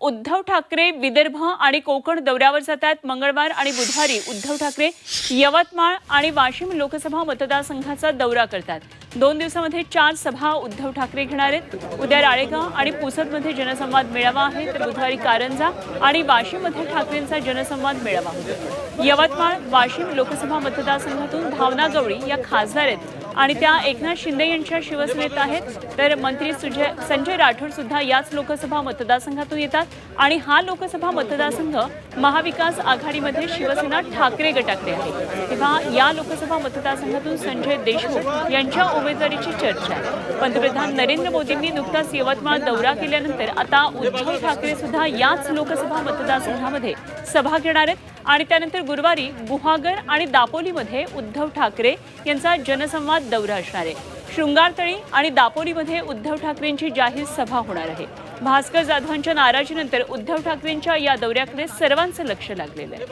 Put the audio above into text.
उद्धव ठाकरे विदर्भ आणि कोकण दौऱ्यावर जातात. मंगळवार आणि बुधवारी उद्धव ठाकरे यवतमाळ आणि वाशिम लोकसभा मतदारसंघाचा दौरा करतात. दोन दिवसामध्ये चार सभा उद्धव ठाकरे घेणार आहेत. उद्या राळेगाव आणि पुसदमध्ये जनसंवाद मेळावा आहे. तर बुधवारी कारंजा आणि वाशिममध्ये ठाकरेंचा जनसंवाद मेळावा. होतो यवतमाळ वाशिम लोकसभा मतदारसंघातून भावना गवळी या खासदार आहेत. आणि त्या एकनाथ शिंदे यांच्या शिवसेनेत आहेत. तर मंत्री सुजय संजय राठोड सुद्धा याच लोकसभा मतदारसंघातून येतात. आणि हा लोकसभा मतदारसंघ महाविकास आघाडीमध्ये शिवसेना ठाकरे गटाकडे आहे. तेव्हा या लोकसभा मतदारसंघातून संजय देशमुख यांच्या उमेदवारीची चर्चा आहे. पंतप्रधान नरेंद्र मोदींनी नुकताच यवतमाळ दौरा केल्यानंतर आता उद्धव ठाकरे सुद्धा याच लोकसभा मतदारसंघामध्ये सभा घेणार आहेत. आणि त्यानंतर गुरुवारी गुहागर आणि दापोलीमध्ये उद्धव ठाकरे यांचा जनसंवाद दौरा असणार आहे. शृंगारतळी आणि दापोलीमध्ये उद्धव ठाकरेंची जाहीर सभा होणार आहे. भास्कर जाधवांच्या नाराजीनंतर उद्धव ठाकरेंच्या या दौऱ्याकडे सर्वांचं लक्ष लागलेलं आहे.